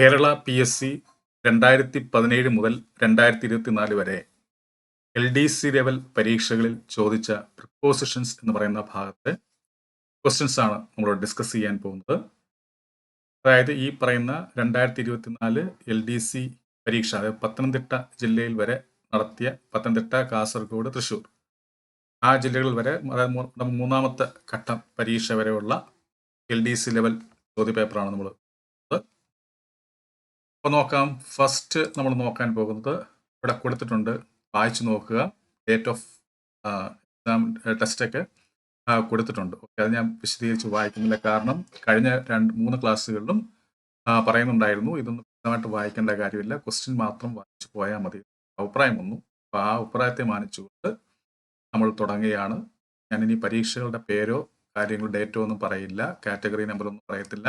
Kerala P S C രണ്ടായിരത്തി പതിനേഴ് മുതൽ രണ്ടായിരത്തി ഇരുപത്തിനാല് വരെ എൽ ഡി സി ലെവൽ പരീക്ഷകളിൽ ചോദിച്ച പ്രിപ്പോസിഷൻസ് എന്ന് പറയുന്ന ഭാഗത്ത് ക്വസ്റ്റ്യൻസ് ആണ് നമ്മൾ ഡിസ്കസ് ചെയ്യാൻ പോകുന്നത്. അതായത് ഈ പറയുന്ന രണ്ടായിരത്തി ഇരുപത്തിനാല് എൽ ഡി സി പരീക്ഷ അതായത് പത്തനംതിട്ട ജില്ലയിൽ വരെ നടത്തിയ പത്തനംതിട്ട കാസർഗോഡ് തൃശ്ശൂർ. ആ ജില്ലകളിൽ വരെ അതായത് മൂന്നാമത്തെ ഘട്ടം പരീക്ഷ വരെയുള്ള എൽ ഡി സി ലെവൽ ചോദ്യപേപ്പറാണ് നമ്മൾ അപ്പോൾ നോക്കാം. ഫസ്റ്റ് നമ്മൾ നോക്കാൻ പോകുന്നത് ഇവിടെ കൊടുത്തിട്ടുണ്ട്. വായിച്ചു നോക്കുക. ഡേറ്റ് ഓഫ് എക്സാം ടെസ്റ്റൊക്കെ കൊടുത്തിട്ടുണ്ട്. ഓക്കെ അത് ഞാൻ വിശദീകരിച്ച് വായിക്കുന്നില്ല കാരണം കഴിഞ്ഞ രണ്ട് മൂന്ന് ക്ലാസ്സുകളിലും പറയുന്നുണ്ടായിരുന്നു. ഇതൊന്നും വ്യക്തമായിട്ട് വായിക്കേണ്ട കാര്യമില്ല. ക്വസ്റ്റ്യൻ മാത്രം വായിച്ചു പോയാൽ മതി. അഭിപ്രായം വന്നു അപ്പോൾ ആ അഭിപ്രായത്തെ മാനിച്ചുകൊണ്ട് നമ്മൾ തുടങ്ങുകയാണ്. ഞാനിനി പരീക്ഷകളുടെ പേരോ കാര്യങ്ങളോ ഡേറ്റോ ഒന്നും പറയില്ല. കാറ്റഗറി നമ്പറൊന്നും പറയത്തില്ല.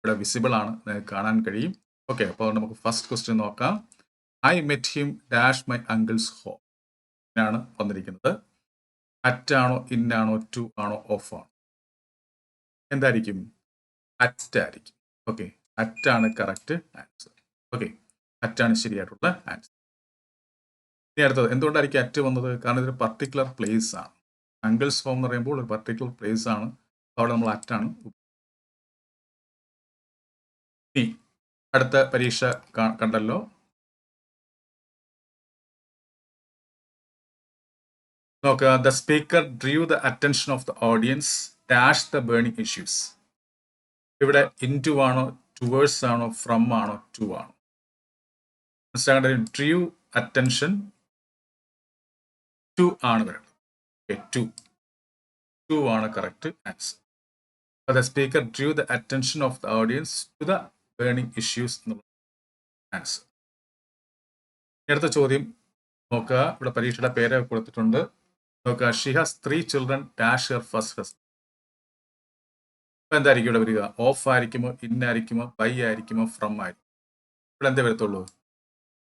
ഇവിടെ വിസിബിൾ ആണ്. കാണാൻ കഴിയും. ഓക്കെ അപ്പോൾ നമുക്ക് ഫസ്റ്റ് ക്വസ്റ്റ്യൻ നോക്കാം. I met him dash my uncle's home ആണ് വന്നിരിക്കുന്നത്. അറ്റ് ആണോ ഇൻ ആണോ ടു ആണോ ഓഫ് ആണോ? എന്തായിരിക്കും? അറ്റ് ആയിരിക്കും. ഓക്കെ അറ്റ് ആണ് കറക്റ്റ് ആൻസർ ഓക്കെ ആണ് ശരിയായിട്ടുള്ള ആൻസർ ഇനി അടുത്തത് എന്തുകൊണ്ടായിരിക്കും അറ്റ് വന്നത്? കാരണം ഇതൊരു പർട്ടിക്കുലർ പ്ലേസ് ആണ്. അങ്കിൾസ് ഹോം എന്ന് പറയുമ്പോൾ ഒരു പർട്ടിക്കുലർ പ്ലേസ് ആണ്. അവിടെ നമ്മൾ അറ്റാണ് അടുത്ത പരീക്ഷ കണ്ടല്ലോ. നോക്കുക the speaker drew the attention of the audience dash the burning issues. ഇവിടെ ഇൻ ടു ആണോ ടുവേഴ്സ് ആണോ ഫ്രം ആണോ ടു ആണോ. മനസ്സിലാക്കേണ്ട ഡ്രീവ് അറ്റൻഷൻ ടു ആണ് വരേണ്ടത്. ടു ടു ആണ് correct answer the speaker drew the attention of the audience to the burning issues എന്നുള്ള ആൻസർ അടുത്ത ചോദ്യം നോക്കുക. ഇവിടെ പരീക്ഷയുടെ പേര് കൊടുത്തിട്ടുണ്ട്. നോക്കുക. She has three children dash her first ഹസ് ഇപ്പൊ എന്തായിരിക്കും ഇവിടെ വരിക? ഓഫ് ആയിരിക്കുമോ? ഇൻ ആയിരിക്കുമോ? ബൈ ആയിരിക്കുമോ? ഫ്രം ആയിരിക്കും ഇവിടെ എന്തേ വരത്തുള്ളൂ?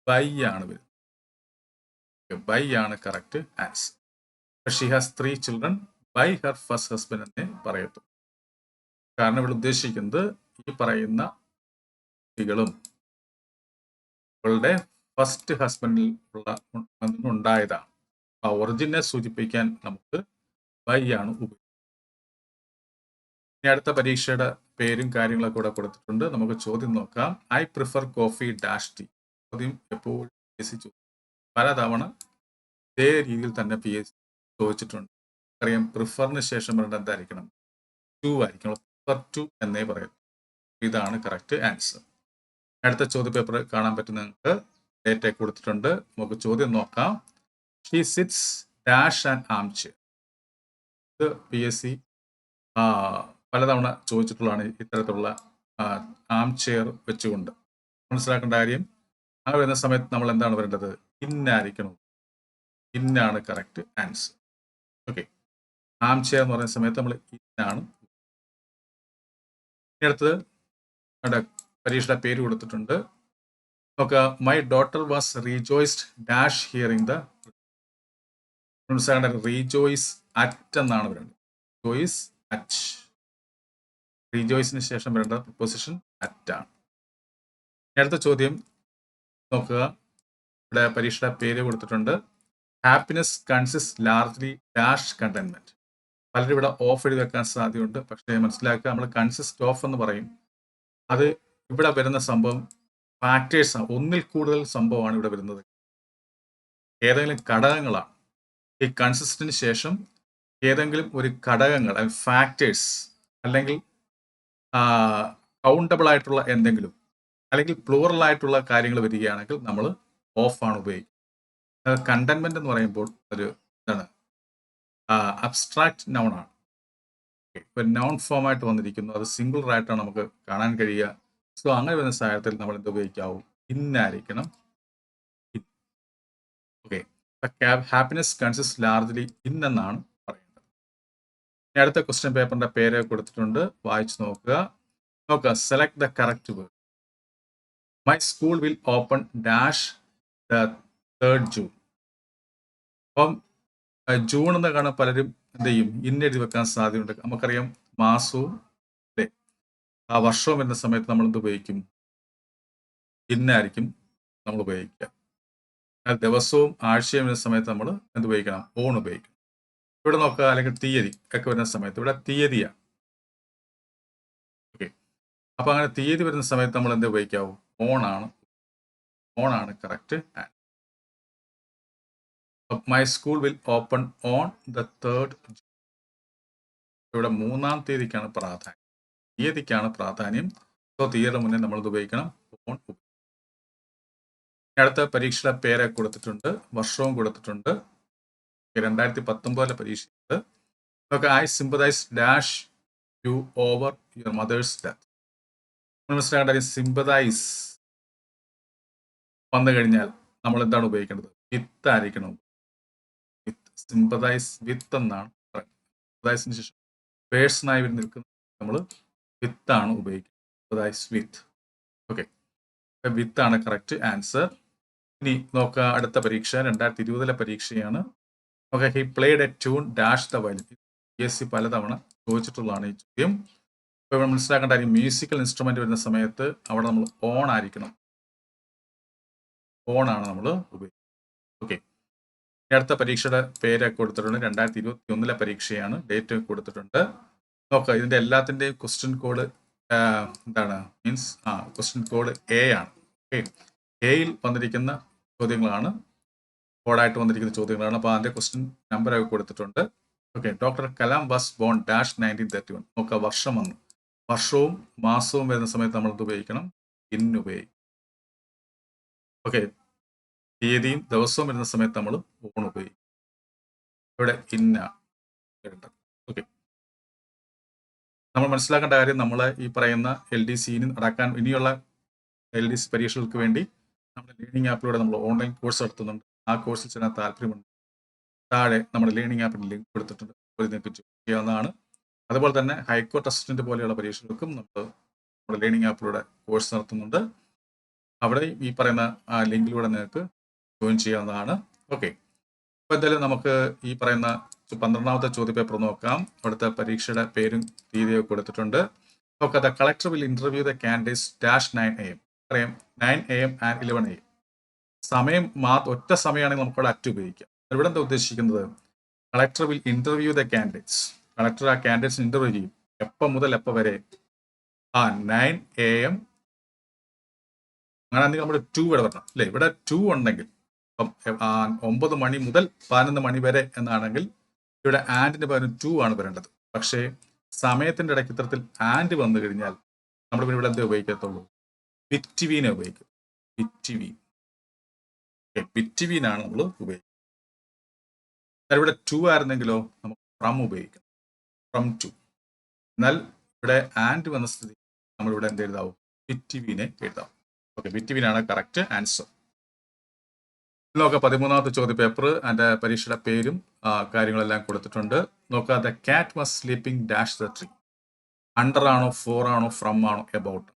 ബൈ ആണ് വരുന്നത് ബൈ ആണ് correct answer she has three children by her first husband എന്നേ പറയത്തുള്ളൂ. കാരണം ഇവിടെ ഉദ്ദേശിക്കുന്നത് ഈ പറയുന്ന കുട്ടികളും അവളുടെ ഫസ്റ്റ് ഹസ്ബൻഡിൽ ഉള്ള ഉണ്ടായതാണ്. ആ ഒറിജിനെ സൂചിപ്പിക്കാൻ നമുക്ക് വൈ ആണ് ഉപയോഗിക്കുന്നത് ഇനി അടുത്ത പരീക്ഷയുടെ പേരും കാര്യങ്ങളൊക്കെ ഇവിടെ കൊടുത്തിട്ടുണ്ട്. നമുക്ക് ചോദ്യം നോക്കാം. I prefer coffee dash tea ചോദ്യം എപ്പോഴും പി എസ് പലതവണ ഇതേ രീതിയിൽ തന്നെ പി എസ് ചോദിച്ചിട്ടുണ്ട്. അറിയാം പ്രിഫറിന് ശേഷം വരേണ്ട എന്തായിരിക്കണം? ടു ആയിരിക്കണം. പ്രിഫർ ടു എന്നേ പറയുന്നു ഇതാണ് കറക്റ്റ് ആൻസർ അടുത്ത ചോദ്യ പേപ്പർ കാണാൻ പറ്റുന്ന നിങ്ങൾക്ക് ഡേറ്റ കൊടുത്തിട്ടുണ്ട്. നമുക്ക് ചോദ്യം നോക്കാം. She sits dash and armchair ഇത് പി എസ് സി പലതവണ ചോദിച്ചിട്ടുള്ളതാണ് ഇത്തരത്തിലുള്ള ആം ചെയർ വെച്ചുകൊണ്ട്. മനസ്സിലാക്കേണ്ട കാര്യം ആ വരുന്ന സമയത്ത് നമ്മൾ എന്താണ് വരേണ്ടത്? ഇന്നായിരിക്കണം ഇന്നാണ് കറക്റ്റ് ആൻസർ ഓക്കെ ആം ചെയർ എന്ന് പറയുന്ന സമയത്ത് നമ്മൾ ഇന്നാണ് ഇനി അടുത്തത് പരീക്ഷയുടെ പേര് കൊടുത്തിട്ടുണ്ട്. നോക്കുക my daughter was rejoiced dash hearing the rejoice at എന്നാണ് പറയുന്നത് ജോയ്സ് അറ്റ് റീജോയ്സിന് ശേഷം വരേണ്ട പ്രൊപ്പോസിഷൻ അറ്റ് ആണ്. അടുത്ത ചോദ്യം നോക്കുക. ഇവിടെ പരീക്ഷയുടെ പേര് കൊടുത്തിട്ടുണ്ട്. Happiness consist largely dash containment പലരും ഇവിടെ ഓഫ് എഴുതി വെക്കാൻ സാധ്യതയുണ്ട്. പക്ഷേ മനസ്സിലാക്കുക നമ്മൾ കൺസിസ്റ്റ് ഓഫ് എന്ന് പറയും. അത് ഇവിടെ വരുന്ന സംഭവം ഫാക്ടേഴ്സ് ആണ് ഒന്നിൽ കൂടുതൽ സംഭവമാണ് ഇവിടെ വരുന്നത്. ഏതെങ്കിലും ഘടകങ്ങളാണ്. ഈ കൺസിസ്റ്റന് ശേഷം ഏതെങ്കിലും ഒരു ഘടകങ്ങൾ അല്ലെങ്കിൽ ഫാക്ടേഴ്സ് അല്ലെങ്കിൽ കൗണ്ടബിൾ ആയിട്ടുള്ള എന്തെങ്കിലും അല്ലെങ്കിൽ പ്ലൂറൽ ആയിട്ടുള്ള കാര്യങ്ങൾ വരികയാണെങ്കിൽ നമ്മൾ ഓഫ് ആണ് ഉപയോഗിക്കുക കണ്ടൻമെന്റ് എന്ന് പറയുമ്പോൾ ഒരു ഇതാണ്. അബ്സ്ട്രാക്ട് നൗൺ ആണ്. ഒരു നൗൺ ഫോം ആയിട്ട് വന്നിരിക്കുന്നു. അത് സിംഗുലർ ആയിട്ടാണ് നമുക്ക് കാണാൻ കഴിയുക. സോ അങ്ങനെ വരുന്ന സാഹചര്യത്തിൽ നമ്മൾ എന്ത് ഉപയോഗിക്കാവും? ഇന്നായിരിക്കണം. ഹാപ്പിനെസ് കൺസിസ്റ്റ് ലാർജ്ലി ഇൻ എന്നാണ് പറയുന്നത്. അടുത്ത ക്വസ്റ്റ്യൻ പേപ്പറിന്റെ പേര് കൊടുത്തിട്ടുണ്ട്. വായിച്ചു നോക്കുക. നോക്കുക. Select the correct word my school will open dash the third June അപ്പം ജൂൺ എന്ന് കാണാൻ പലരും എന്ത് ചെയ്യും? ഇന്ന എഴുതി വെക്കാൻ സാധ്യതയുണ്ട്. നമുക്കറിയാം മാസവും ആ വർഷം വരുന്ന സമയത്ത് നമ്മൾ എന്ത് ഉപയോഗിക്കും? ഇന്നായിരിക്കും നമ്മൾ ഉപയോഗിക്കുക. എന്നാൽ ദിവസവും ആഴ്ചയും വരുന്ന സമയത്ത് നമ്മൾ എന്ത് ഉപയോഗിക്കണം? ഓൺ ഉപയോഗിക്കണം. ഇവിടെ നോക്കുക അല്ലെങ്കിൽ തീയതി ഒക്കെ വരുന്ന സമയത്ത്. ഇവിടെ തീയതിയാണ്. ഓക്കെ. അപ്പൊ അങ്ങനെ തീയതി വരുന്ന സമയത്ത് നമ്മൾ എന്ത് ഉപയോഗിക്കാവൂ? ഓൺ ആണ് correct my school will open on the third ഇവിടെ മൂന്നാം തീയതിക്കാണ് പ്രാധാന്യം. തീയതിക്കാണ് പ്രാധാന്യം. സോ തീയതിയുടെ മുന്നേ നമ്മൾ ഉപയോഗിക്കണം. ഓൺ അടുത്ത പരീക്ഷയുടെ പേര് കൊടുത്തിട്ടുണ്ട്. വർഷവും കൊടുത്തിട്ടുണ്ട്. രണ്ടായിരത്തി പത്തൊമ്പതിലെ പരീക്ഷയുണ്ട് നമുക്ക് I sympathise dash you over your mother's death മനസ്സിലാക്കേണ്ട സിമ്പതൈസ് വന്നു കഴിഞ്ഞാൽ നമ്മൾ എന്താണ് ഉപയോഗിക്കേണ്ടത്? വിത്ത് ആയിരിക്കണം. വിത്ത് സിമ്പതൈസ് വിത്ത് എന്നാണ് സിമ്പതൈസിന് ശേഷം പേഴ്സണായി നിൽക്കുന്ന നമ്മൾ വിത്താണ് ഉപയോഗിക്കുന്നത്. സിമ്പതൈസ് വിത്ത് ഓക്കെ വിത്ത് ആണ് കറക്റ്റ് ആൻസർ ഇനി നോക്കുക അടുത്ത പരീക്ഷ രണ്ടായിരത്തി ഇരുപതിലെ പരീക്ഷയാണ്. Okay he played a tune dash the violin P S C പലതവണ ചോദിച്ചിട്ടുള്ളതാണ് ഈ ചോദ്യം. ഇപ്പോൾ മനസ്സിലാക്കേണ്ട കാര്യം മ്യൂസിക്കൽ ഇൻസ്ട്രുമെന്റ് വരുന്ന സമയത്ത് അവിടെ നമ്മൾ ഓൺ ആയിരിക്കണം. ഓൺ ആണ് നമ്മൾ ഉപയോഗിക്കുന്നത്. ഓക്കെ അടുത്ത പരീക്ഷയുടെ പേര് കൊടുത്തിട്ടുണ്ട്. രണ്ടായിരത്തി ഇരുപത്തി ഒന്നിലെ പരീക്ഷയാണ്. ഡേറ്റ് കൊടുത്തിട്ടുണ്ട്. നോക്കുക ഇതിന്റെ എല്ലാത്തിന്റെയും ക്വസ്റ്റ്യൻ കോഡ് എന്താണ്? മീൻസ് ആ ക്വസ്റ്റ്യൻ കോഡ് എ ആണ്. ഓക്കെ എയിൽ വന്നിരിക്കുന്ന ചോദ്യങ്ങളാണ്. കോഡായിട്ട് വന്നിരിക്കുന്ന ചോദ്യങ്ങളാണ്. അപ്പോൾ അതിന്റെ ക്വസ്റ്റ്യൻ നമ്പർ ഒക്കെ കൊടുത്തിട്ടുണ്ട്. Okay doctor Kalam was born dash nineteen thirty one നോക്കുക വർഷം വന്നു. വർഷവും മാസവും വരുന്ന സമയത്ത് നമ്മൾ ഇത് ഉപയോഗിക്കണം? ഇൻ ഓക്കെ തീയതിയും ദിവസവും വരുന്ന സമയത്ത് നമ്മൾ ഓൺ ഉപയോഗിക്കും ഇവിടെ ഇന്ന ഓക്കെ നമ്മൾ മനസ്സിലാക്കേണ്ട കാര്യം നമ്മൾ ഈ പറയുന്ന എൽ ഡി സിന് നടക്കാൻ ഇനിയുള്ള എൽ ഡി സി പരീക്ഷകൾക്ക് വേണ്ടി നമ്മുടെ ലേണിംഗ് ആപ്പിലൂടെ നമ്മൾ ഓൺലൈൻ കോഴ്സ് നടത്തുന്നുണ്ട്. ആ കോഴ്സിൽ ചില താല്പര്യമുണ്ട്. താഴെ നമ്മുടെ ലേണിംഗ് ആപ്പിന് ലിങ്ക് കൊടുത്തിട്ടുണ്ട്. ഒരു നിങ്ങൾക്ക് ചെയ്യാവുന്നതാണ്. അതുപോലെ തന്നെ ഹൈക്കോർട്ട് അസിസ്റ്റന്റ് പോലെയുള്ള പരീക്ഷകൾക്കും നമ്മൾ നമ്മുടെ ലേണിംഗ് ആപ്പിലൂടെ കോഴ്സ് നടത്തുന്നുണ്ട്. അവിടെ ഈ പറയുന്ന ആ ലിങ്കിലൂടെ നിങ്ങൾക്ക് ജോയിൻ ചെയ്യാവുന്നതാണ്. ഓക്കെ അപ്പോൾ എന്തായാലും നമുക്ക് ഈ പറയുന്ന പന്ത്രണ്ടാമത്തെ ചോദ്യപേപ്പർ നോക്കാം. അവിടുത്തെ പരീക്ഷയുടെ പേരും രീതിയൊക്കെ കൊടുത്തിട്ടുണ്ട്. നോക്കാം the collector will interview the candidates dash nine A M അറിയാം nine A M and eleven A സമയം മാത്രം ഒറ്റ സമയമാണെങ്കിൽ നമുക്കവിടെ അറ്റ് ഉപയോഗിക്കാം. ഇവിടെ എന്താ ഉദ്ദേശിക്കുന്നത്? Collector will interview the candidates collector ആ കാൻഡിഡേറ്റ്സ് ഇന്റർവ്യൂ ചെയ്യും. എപ്പം മുതൽ എപ്പോൾ വരെ? ആ നയൻ എ എം അങ്ങനെയാണെങ്കിൽ നമ്മൾ ടു ഇവിടെ വരണം. അല്ലേ? ഇവിടെ ടു ഉണ്ടെങ്കിൽ ഒമ്പത് മണി മുതൽ പതിനൊന്ന് മണി വരെ എന്നാണെങ്കിൽ ഇവിടെ ആൻഡിന് പകരം ടു ആണ് വരേണ്ടത്. പക്ഷേ സമയത്തിന്റെ ഇടയ്ക്ക് ഇത്തരത്തിൽ ആൻഡ് വന്നു കഴിഞ്ഞാൽ നമ്മൾ പിന്നെ ഇവിടെ എന്തേ ഉപയോഗിക്കത്തുള്ളൂ? ബിറ്റിവീനെ ഉപയോഗിക്കും വിറ്റിവി ബിറ്റിവീനാണ് നമ്മൾ ഉപയോഗിക്കുന്നത് ഇവിടെ ടു ആയിരുന്നെങ്കിലോ നമുക്ക് ഫ്രം ഉപയോഗിക്കാം. ഫ്രം ടു എന്നാൽ ഇവിടെ ആൻഡ് വന്ന സ്ഥിതി നമ്മളിവിടെ എന്ത് എഴുതാവും? ബിറ്റിവീനെ എഴുതാം. ഓക്കെ ബിറ്റിവീനാണ് കറക്റ്റ് ആൻസർ നോക്കാം പതിമൂന്നാമത്തെ ചോദ്യ പേപ്പർ എന്റെ പരീക്ഷയുടെ പേരും കാര്യങ്ങളെല്ലാം കൊടുത്തിട്ടുണ്ട്. നോക്കുക the cat was sleeping dash the tree under ആണോ ഫോർ ആണോ ഫ്രം ആണോ എബൌട്ട്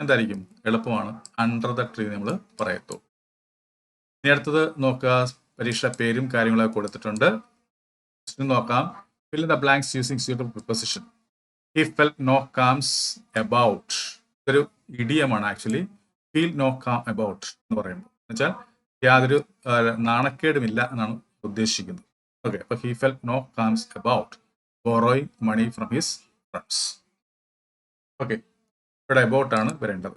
എന്തായിരിക്കും? എളുപ്പമാണ്. അണ്ടർ ദ ട്രീ നമ്മൾ പറയത്തു. ഇനി അടുത്തത് നോക്കുക. പരീക്ഷയുടെ പേരും കാര്യങ്ങളൊക്കെ കൊടുത്തിട്ടുണ്ട്. നോക്കാം. Fill the blanks using suitable preposition he fell no qualms about ഇതൊരു ഇഡിയമാണ് actually feel no qualm about എന്ന് പറയുമ്പോൾ. എന്നുവെച്ചാൽ യാതൊരു നാണക്കേടുമില്ല എന്നാണ് ഉദ്ദേശിക്കുന്നത്. ഓക്കെ അപ്പൊ he fell no qualms about borrowing money from his friends okay ഇവിടെ അബൌട്ട് ആണ് വരേണ്ടത്.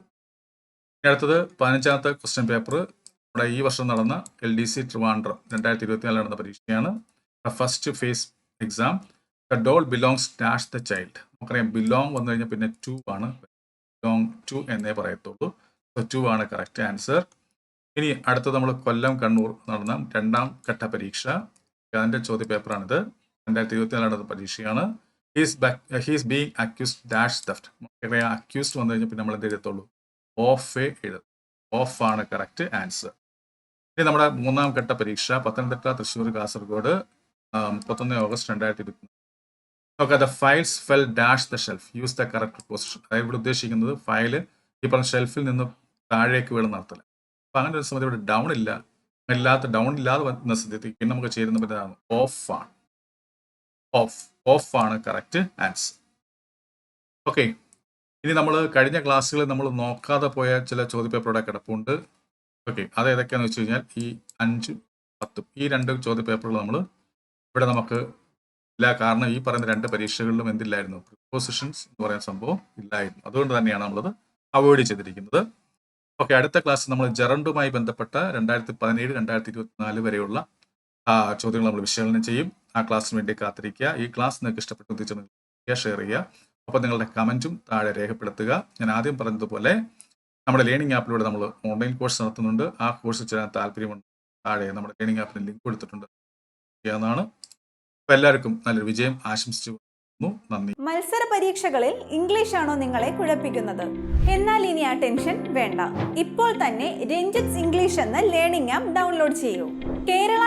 അടുത്തത് പതിനഞ്ചാമത്തെ ക്വസ്റ്റ്യൻ പേപ്പർ ഇവിടെ ഈ വർഷം നടന്ന എൽ ഡി സി ട്രിവാൻഡ്രം രണ്ടായിരത്തി ഇരുപത്തിനാലിൽ നടന്ന പരീക്ഷയാണ്. First phase exam the doll belongs dash the child നമുക്കറിയാം ബിലോങ് വന്നു കഴിഞ്ഞാൽ പിന്നെ ടു ആണ്. ബിലോങ് ടു എന്നേ പറയത്തുള്ളൂ. സോ ടു ആണ് കറക്റ്റ് ആൻസർ ഇനി അടുത്തത് നമ്മൾ കൊല്ലം കണ്ണൂർ നടന്ന രണ്ടാം ഘട്ട പരീക്ഷ. അതിന്റെ ചോദ്യ പേപ്പറാണിത് രണ്ടായിരത്തി ഇരുപത്തിനാല് നടന്ന പരീക്ഷയാണ്. He's he's being accused dash theft accused വന്നു കഴിഞ്ഞാൽ പിന്നെ നമ്മൾ എന്ത് എഴുതത്തുള്ളൂ? ഓഫ് എ എഴുതും ഓഫ് ആണ് കറക്റ്റ് ആൻസർ ഇനി നമ്മുടെ മൂന്നാം ഘട്ട പരീക്ഷ പത്തനംതിട്ട തൃശ്ശൂർ കാസർഗോഡ് മുപ്പത്തൊന്ന് ഓഗസ്റ്റ് രണ്ടായിരത്തി ഇരുപത്തി നോക്കാം the files fell dash the shelf use the correct position അതായത് ഇവിടെ ഉദ്ദേശിക്കുന്നത് ഫയൽ ഈ പറഞ്ഞ ഷെൽഫിൽ നിന്ന് താഴേക്ക് വീണ് നടത്തല. അപ്പൊ അങ്ങനെ ഒരു സമയത്ത് ഇവിടെ ഡൗൺ ഇല്ല. ഇല്ലാത്ത ഡൗൺ ഇല്ലാതെ സ്ഥിതിക്ക് പിന്നെ നമുക്ക് ചേരുന്ന പറ്റുന്നതാണ് ഓഫ് ആണ്. ഓഫ് ഓഫ് ആണ് കറക്റ്റ് ആൻസർ ഓക്കെ ഇനി നമ്മൾ കഴിഞ്ഞ ക്ലാസ്സുകളിൽ നമ്മൾ നോക്കാതെ പോയ ചില ചോദ്യപേപ്പറുടെ കിടപ്പുണ്ട്. ഓക്കെ അത് ഏതൊക്കെയാണെന്ന് വെച്ച് കഴിഞ്ഞാൽ ഈ അഞ്ചും പത്തും ഈ രണ്ട് ചോദ്യപേപ്പറുകൾ നമ്മൾ ഇവിടെ നമുക്ക് ഇല്ല. കാരണം ഈ പറയുന്ന രണ്ട് പരീക്ഷകളിലും എന്തില്ലായിരുന്നു? പ്രിപ്പോസിഷൻസ് എന്ന് പറയുന്ന സംഭവം ഇല്ലായിരുന്നു. അതുകൊണ്ട് തന്നെയാണ് നമ്മളത് അവോയ്ഡ് ചെയ്തിരിക്കുന്നത്. ഓക്കെ അടുത്ത ക്ലാസ് നമ്മൾ ജെറണ്ടുമായി ബന്ധപ്പെട്ട രണ്ടായിരത്തി പതിനേഴ് രണ്ടായിരത്തി ഇരുപത്തിനാല് വരെയുള്ള ചോദ്യങ്ങൾ നമ്മൾ വിശകലനം ചെയ്യും. ആ ക്ലാസ്സിന് വേണ്ടി കാത്തിരിക്കുക. ഈ ക്ലാസ് നിങ്ങൾക്ക് ഇഷ്ടപ്പെട്ടു ഷെയർ ചെയ്യുക. അപ്പോൾ നിങ്ങളുടെ കമന്റും താഴെ രേഖപ്പെടുത്തുക. ഞാൻ ആദ്യം പറഞ്ഞതുപോലെ നമ്മുടെ ലേണിംഗ് ആപ്പിലൂടെ നമ്മൾ ഓൺലൈൻ കോഴ്സ് നടത്തുന്നുണ്ട്. ആ കോഴ്സ് ചെയ്യാൻ താല്പര്യമുണ്ട്. താഴെ നമ്മുടെ ലേണിംഗ് ആപ്പിന് ലിങ്ക് കൊടുത്തിട്ടുണ്ട്. ചെയ്യാവുന്നതാണ്. അപ്പോൾ എല്ലാവർക്കും നല്ലൊരു വിജയം. ആശംസിച്ചു മത്സര പരീക്ഷകളിൽ ഇംഗ്ലീഷ് ആണോ നിങ്ങളെ കുഴപ്പിക്കുന്നത്? എന്നാൽ ഇനി ആ ടെൻഷൻ വേണ്ട. ഇപ്പോൾ തന്നെ രഞ്ജിത്ത് ഇംഗ്ലീഷ് എന്ന ലേണിംഗ് ആപ്പ് ഡൗൺലോഡ് ചെയ്യൂ. Kerala